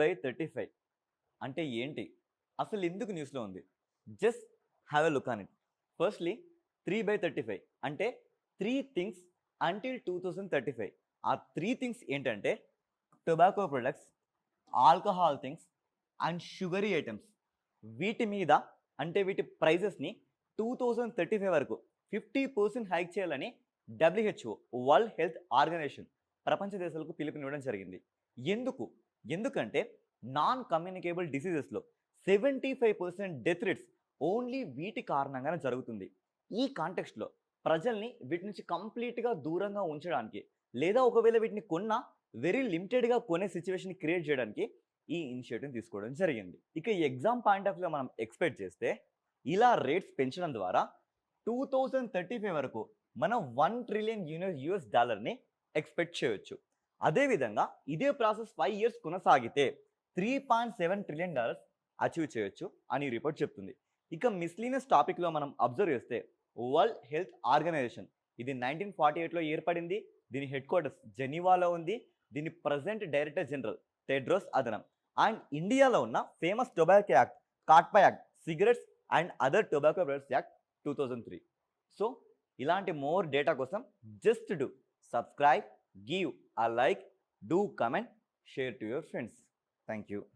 By thirty five అంటే ఏంటి? అసలు ఎందుకు న్యూస్లో ఉంది? Just have a look on it. Firstly three by thirty five అంటే three things until two thousand thirty five ఆ త్రీ థింగ్స్ ఏంటంటే tobacco products alcohol things and sugary items వీటి మీద అంటే వీటి ప్రైజెస్ని టూ థౌజండ్ థర్టీ ఫైవ్ వరకు fifty percent hike చేయాలని డబ్ల్యూహెచ్ఓ వరల్డ్ హెల్త్ ఆర్గనైజేషన్ ప్రపంచ దేశాలకు పిలుపునివ్వడం జరిగింది. ఎందుకు? ఎందుకంటే non communicable డిసీజెస్లో seventy five percent death rates only వీటి కారణంగానే జరుగుతుంది. ఈ కాంటెక్స్ట్లో ప్రజల్ని వీటి నుంచి కంప్లీట్గా దూరంగా ఉంచడానికి లేదా ఒకవేళ వీటిని కొన్నా వెరీ లిమిటెడ్గా కొనే సిచ్యువేషన్ క్రియేట్ చేయడానికి ఈ ఇనిషియేటివ్ తీసుకోవడం జరిగింది. ఇక ఈ ఎగ్జామ్ పాయింట్ ఆఫ్ వ్యూలో మనం ఎక్స్పెక్ట్ చేస్తే ఇలా రేట్స్ పెంచడం ద్వారా టూ థౌజండ్ థర్టీ ఫైవ్ వరకు మనం వన్ ట్రిలియన్ యూనియస్ యూఎస్ డాలర్ని ఎక్స్పెక్ట్ చేయొచ్చు. అదేవిధంగా ఇదే ప్రాసెస్ ఫైవ్ ఇయర్స్ కొనసాగితే three point seven trillion dollars achieve చేయొచ్చు అని రిపోర్ట్ చెప్తుంది. ఇక మిస్లీనియస్ టాపిక్లో మనం అబ్జర్వ్ చేస్తే వరల్డ్ హెల్త్ ఆర్గనైజేషన్ ఇది నైన్టీన్ ఫార్టీ ఎయిట్లో ఏర్పడింది. దీని హెడ్ క్వార్టర్స్ జెనీవాలో ఉంది. దీని present director general Tedros అదనం and ఇండియాలో ఉన్న famous tobacco act COTPA act cigarettes and other tobacco products act two thousand three so ఇలాంటి మోర్ డేటా కోసం just do subscribe give a like, do comment, share to your friends. Thank you.